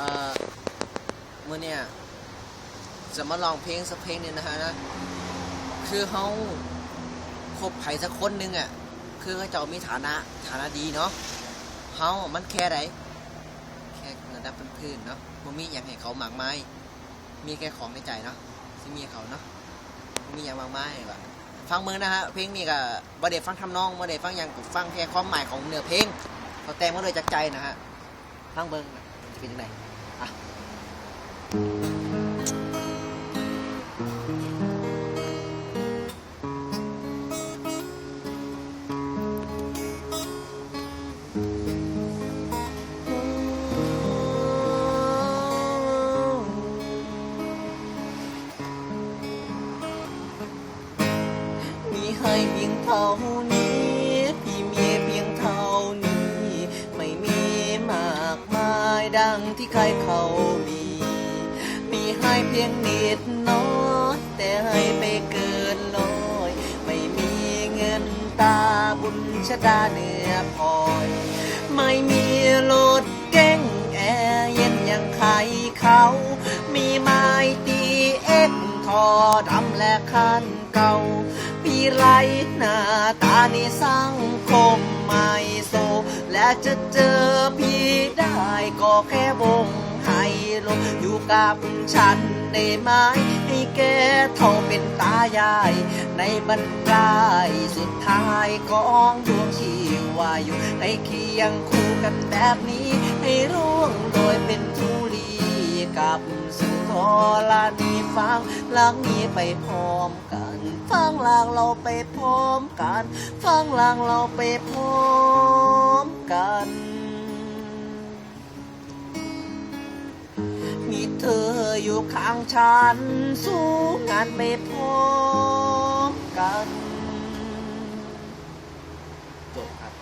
อ่อมื่อเนี่ยจะมาลองเพลงสักเพลงหนึงนะฮะนะคือเขาคบไผ่สักคนหนึงอะคือเขาเจ้ามีฐานะฐานะดีเนาะเขามันแค่ไหนแค่ระดับพื้นๆเนาะบ่มีอย่างให้เขาหมากไมายมีแค่ของในใจเนาะที่มีเขาเนาะมีอย่างมากมายก็ฟังเมืองนะฮะเพลงนี้ก็บ่ได้ฟังทำนองบ่ได้ฟังอย่างฟังแค่ความหมายของเนื้อเพลงเขาแต่งมาโดยจากใจนะฮะฟังเบิ่งจะเป็นยังไง อะมีให้ ดังที่ใครเขามี มีให้เพียงนิดน้อยแต่ให้ไปเกินร้อย ไม่มีเงินตาบุญชะตาเนื้อพลอย ไม่มีรถเก๋งแอร์เย็นอย่างใครเขา มีไม้ตีเอ็กทอดำและคันเก่าพี่ไรหน้าตานสังคมไม่โซ และจะเจอพี่ได้ก็แค่วงไฮโลอยู่กับฉันได้ไหมให้แกเท่าเป็นตายาย ในบรรปลายสุดท้ายของดวงชีวาอยู่ ให้เคียงคู่กันแบบนี้ให้รู้ ฟางลังนี้ไปพร้อมกันฟังหลังเราไปพร้อมกันฟังหลังเราไปพร้อมกัน มีเธออยู่ข้างฉัน สู้งานไปพร้อมกันจบครับ